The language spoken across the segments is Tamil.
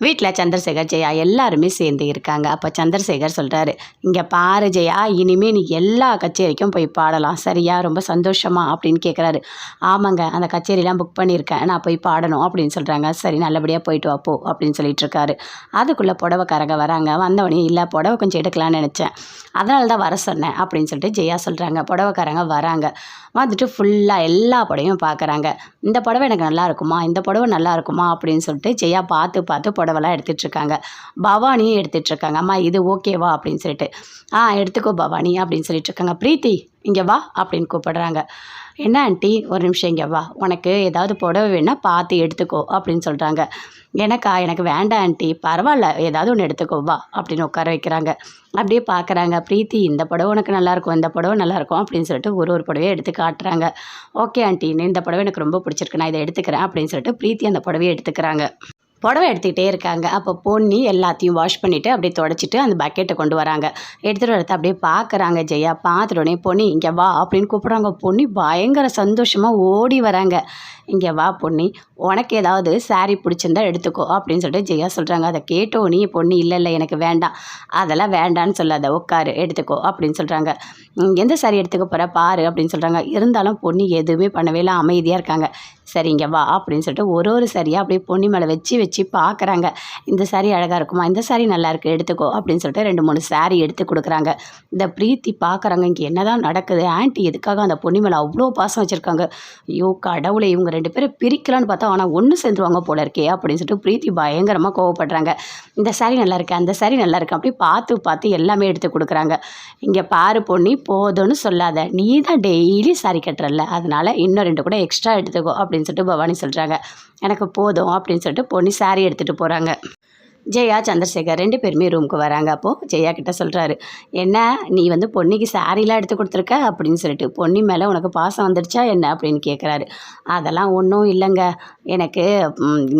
வீட்டில் சந்திரசேகர் ஜெயா எல்லாருமே சேர்ந்து இருக்காங்க. அப்போ சந்திரசேகர் சொல்கிறாரு இங்கே பாரு ஜெயா இனிமேல் நீ எல்லா கச்சேரிக்கும் போய் பாடலாம். சரியா? ரொம்ப சந்தோஷமா? அப்படின்னு கேட்குறாரு ஆமாங்க அந்த கச்சேரிலாம் புக் பண்ணியிருக்கேன். நான் போய் பாடணும். அப்படின்னு சொல்கிறாங்க சரி நல்லபடியாக போயிட்டு வாப்போ அப்படின்னு சொல்லிட்டு இருக்காரு. அதுக்குள்ளே புடவைக்காரங்க வராங்க. வந்தவனே இல்லை புடவை கொஞ்சம் எடுக்கலாம்னு நினச்சேன். அதனால தான் வர சொன்னேன். அப்படின்னு சொல்லிட்டு ஜெயா சொல்கிறாங்க புடவைக்காரங்க வராங்க. வந்துட்டு ஃபுல்லாக எல்லா புடவையும் பார்க்குறாங்க இந்த புடவை எனக்கு நல்லா இருக்குமா? இந்த புடவை நல்லா இருக்குமா? அப்படின்னு சொல்லிட்டு ஜெயா பார்த்து பார்த்து புடவை புடவைலாம் இருக்காங்க பவானியும் எடுத்துகிட்ருக்காங்க அம்மா இது ஓகேவா அப்படின்னு சொல்லிட்டு. ஆ எடுத்துக்கோ பவானி அப்படின்னு சொல்லிட்டு இருக்காங்க பிரீத்தி இங்கே வா? அப்படின்னு கூப்பிடுறாங்க. என்ன ஆண்டி ஒரு நிமிஷம் இங்கே வா. உனக்கு ஏதாவது புடவை வேணால் பார்த்து எடுத்துக்கோ அப்படின்னு சொல்கிறாங்க எனக்கா? எனக்கு வேண்டாம் ஆண்டி பரவாயில்ல. ஏதாவது ஒன்று எடுத்துக்கோ. வா அப்படின்னு உட்கார வைக்கிறாங்க. அப்படியே பார்க்குறாங்க. பிரீத்தி இந்த புடவை உனக்கு நல்லாயிருக்கும் இந்த புடவை நல்லாயிருக்கும் அப்படின்னு சொல்லிட்டு ஒரு ஒரு புடவையை எடுத்து காட்டுறாங்க. ஓகே ஆண்டி இந்த புடவை எனக்கு ரொம்ப பிடிச்சிருக்கு. நான் இதை எடுத்துக்கிறேன் அப்படின்னு சொல்லிட்டு பிரீத்தி அந்த புடவையை எடுத்துக்கிறாங்க. புடவை எடுத்துக்கிட்டே இருக்காங்க. அப்போ பொண்ணி எல்லாத்தையும் வாஷ் பண்ணிவிட்டு அப்படியே தொடச்சிட்டு அந்த பக்கெட்டை கொண்டு வராங்க. எடுத்துகிட்டு வரத்தை அப்படியே பார்க்குறாங்க ஜெயா பார்த்துட்டோடனே பொண்ணி இங்கே வா அப்படின்னு கூப்பிட்றாங்க. பொண்ணு பயங்கர சந்தோஷமாக ஓடி வராங்க. இங்கே வா பொன்னி. உனக்கு ஏதாவது சாரீ பிடிச்சிருந்தா எடுத்துக்கோ அப்படின்னு சொல்லிட்டு ஜெயா சொல்கிறாங்க அதை கேட்டோ நீ பொண்ணு இல்லை இல்லை எனக்கு வேண்டாம். அதெல்லாம் வேண்டான்னு சொல்லாத. உட்காரு எடுத்துக்கோ அப்படின்னு சொல்கிறாங்க எந்த சாரி எடுத்துக்க போகிற பாரு அப்படின்னு சொல்கிறாங்க இருந்தாலும் பொண்ணு எதுவுமே பண்ணவே இல்லை. அமைதியாக இருக்காங்க. சரிங்க வா அப்படின்னு சொல்லிட்டு ஒரு ஒரு சரியாக அப்படியே பொன்னி மேலே வச்சு வச்சு பார்க்குறாங்க இந்த saree அழகாக இருக்குமா? இந்த saree நல்லா இருக்குது எடுத்துக்கோ அப்படின்னு சொல்லிட்டு ரெண்டு மூணு saree எடுத்து கொடுக்குறாங்க. இந்த பிரீத்தி பார்க்குறாங்க இங்கே என்னதான் நடக்குது? ஆன்ட்டி எதுக்காக அந்த பொன்னி மேலே அவ்வளோ பாசம் வச்சுருக்காங்க? ஐயோ கடவுளை இவங்க ரெண்டு பேரும் பிரிக்கலான்னு பார்த்தா ஆனால் ஒன்று சேர்ந்துருவாங்க போல இருக்கே அப்படின்னு சொல்லிட்டு பிரீத்தி பயங்கரமாக கோவப்படுறாங்க. இந்த saree நல்லா இருக்கு? அந்த saree நல்லா இருக்கு? அப்படி பார்த்து பார்த்து எல்லாமே எடுத்து கொடுக்குறாங்க. இங்கே பாரு பொன்னி போதும்னு சொல்லாத. நீ தான் டெய்லி சாரி கட்டுறல்ல. அதனால இன்னும் ரெண்டு கூட எக்ஸ்ட்ரா எடுத்துக்கோ அப்படின்னு சொல்லிட்டு பவானி சொல்கிறாங்க எனக்கு போதும் அப்படின்னு சொல்லிட்டு பொண்ணு saree எடுத்துகிட்டு போகிறாங்க ஜெயா சந்திரசேகர் ரெண்டு பேருமே ரூமுக்கு வராங்க. அப்போது ஜெயா கிட்ட சொல்கிறாரு என்ன நீ வந்து பொன்னிக்கு சாரீலாம் எடுத்து கொடுத்துருக்க? அப்படின்னு சொல்லிட்டு பொன்னி மேலே உனக்கு பாசம் வந்துடுச்சா என்ன? அப்படின்னு கேட்குறாரு அதெல்லாம் ஒன்றும் இல்லைங்க. எனக்கு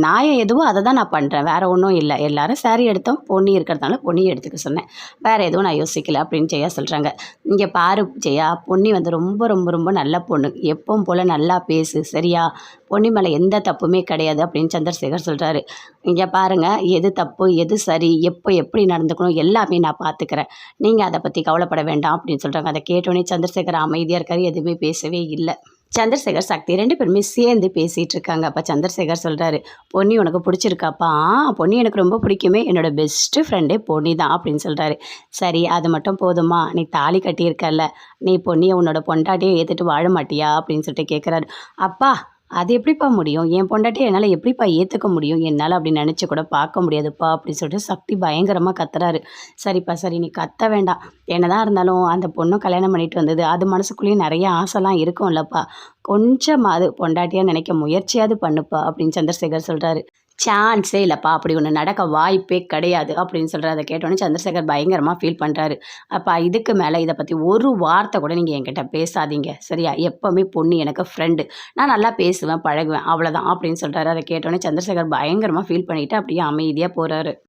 நாயம் நியாயம் எதுவோ அதை தான் நான் பண்ணுறேன் வேறு ஒன்றும் இல்லை. எல்லாரும் saree எடுத்தோம். பொன்னி இருக்கிறதுனால பொன்னி எடுத்துக்க சொன்னேன். வேறு எதுவும் நான் யோசிக்கல. அப்படின்னு ஜெயா சொல்கிறாங்க இங்கே பாரு ஜெயா பொன்னி வந்து ரொம்ப ரொம்ப ரொம்ப நல்ல பொண்ணு. எப்பவும் போல் நல்லா பேசு சரியா? பொன்னி மேலே எந்த தப்புமே கிடையாது. அப்படின்னு சந்திரசேகர் சொல்கிறாரு இங்கே பாருங்கள் எது தப்பு எது சரி எப்போ எப்படி நடந்துக்கணும் எல்லாமே நான் பார்த்துக்கிறேன். நீங்கள் அதை பற்றி கவலைப்பட வேண்டாம் அப்படின்னு சொல்கிறாங்க அதை கேட்டோன்னே சந்திரசேகர் அமைதியாக இருக்காரு. எதுவுமே பேசவே இல்லை. சந்திரசேகர் சக்தி ரெண்டு பேருமே சேர்ந்து பேசிகிட்டு இருக்காங்க. அப்போ சந்திரசேகர் சொல்கிறாரு பொன்னி உனக்கு பிடிச்சிருக்காப்பா? பொன்னி எனக்கு ரொம்ப பிடிக்குமே. என்னோட பெஸ்ட்டு ஃப்ரெண்டே பொன்னி தான் அப்படின்னு சொல்கிறாரு சரி அது மட்டும் போதுமா? நீ தாலி கட்டியிருக்கல நீ பொன்னியை உன்னோட பொண்டாட்டியை ஏற்றுட்டு வாழ மாட்டியா? அப்படின்னு சொல்லிட்டு கேட்குறாரு அப்பா அது எப்படிப்பா முடியும்? என் பொண்டாட்டியை என்னால் எப்படிப்பா ஏற்றுக்க முடியும்? என்னால் அப்படி நினச்சி கூட பார்க்க முடியாதுப்பா அப்படின்னு சொல்லிட்டு சக்தி பயங்கரமாக கத்துறாரு. சரிப்பா சரி நீ கத்த வேண்டாம். என்னதான் இருந்தாலும் அந்த பொண்ணும் கல்யாணம் பண்ணிட்டு வந்தது அது மனசுக்குள்ளேயும் நிறைய ஆசைலாம் இருக்கும்லப்பா. கொஞ்சமாவது பொண்டாட்டியாக நினைக்க முயற்சியாவது பண்ணுப்பா அப்படின்னு சந்திரசேகர் சொல்கிறாரு சான்ஸே இல்லைப்பா. அப்படி ஒன்று நடக்க வாய்ப்பே கிடையாது அப்படின்னு சொல்கிற அதை கேட்டோன்னே சந்திரசேகர் பயங்கரமாக ஃபீல் பண்ணுறாரு அப்போ இதுக்கு மேலே இதை பற்றி ஒரு வார்த்தை கூட நீங்கள் என்கிட்ட பேசாதீங்க. சரியா? எப்போவுமே பொண்ணு எனக்கு ஃப்ரெண்டு நான் நல்லா பேசுவேன் பழகுவேன் அவ்வளோதான் அப்படின்னு சொல்கிறாரு அதை கேட்டோன்னே சந்திரசேகர் பயங்கரமாக ஃபீல் பண்ணிவிட்டு அப்படியே அமைதியாக போகிறாரு